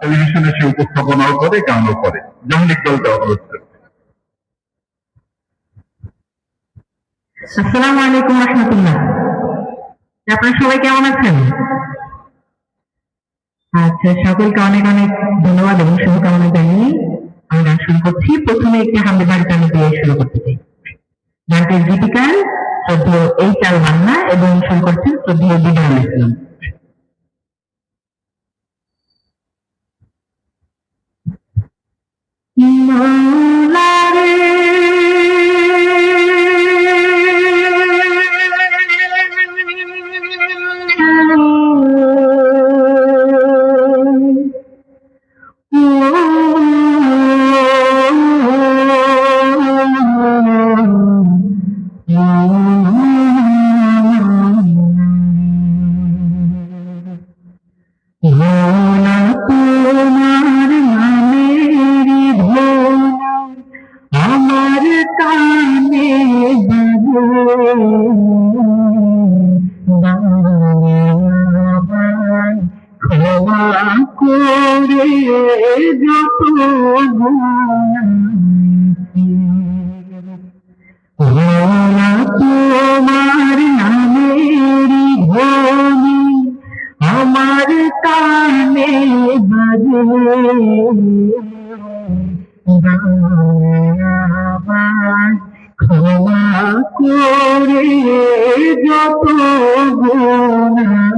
টেলিভিশনে সে উপস্থাপনাও করে, গানও করে যেমন করছে আসসালামু আলাইকুম রহমতুল্লাহ। সবাই কেমন আছেন? আচ্ছা সকলকে অনেক অনেক ধন্যবাদ এবং শুভকামনা জানিয়ে আমি গান শুরু করছি। প্রথমে একটি হামদে বাড়ি গান দিয়ে শুরু করতে চাই। গানটির গীতিকার শ্রদ্ধেয় এই চাল মান্না এবং শুরু করছেন শ্রদ্ধেয় ইসলাম করে যত ভোলা তোমার নামের ভোলি আমার ক্ষমা করে যত গুণাছি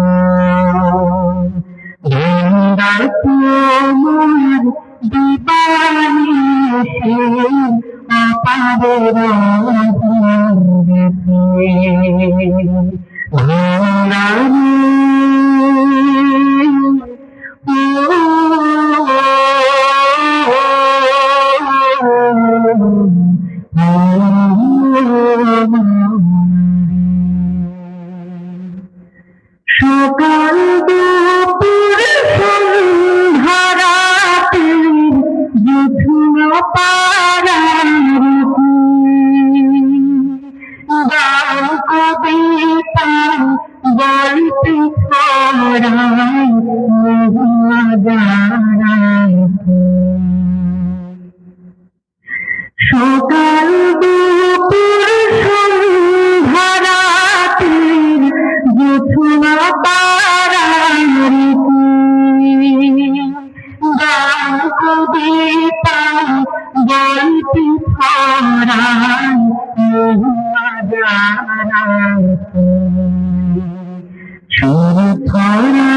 সকাল গল্পে ছড়াই মহাজারাই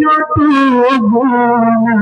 যত গুণা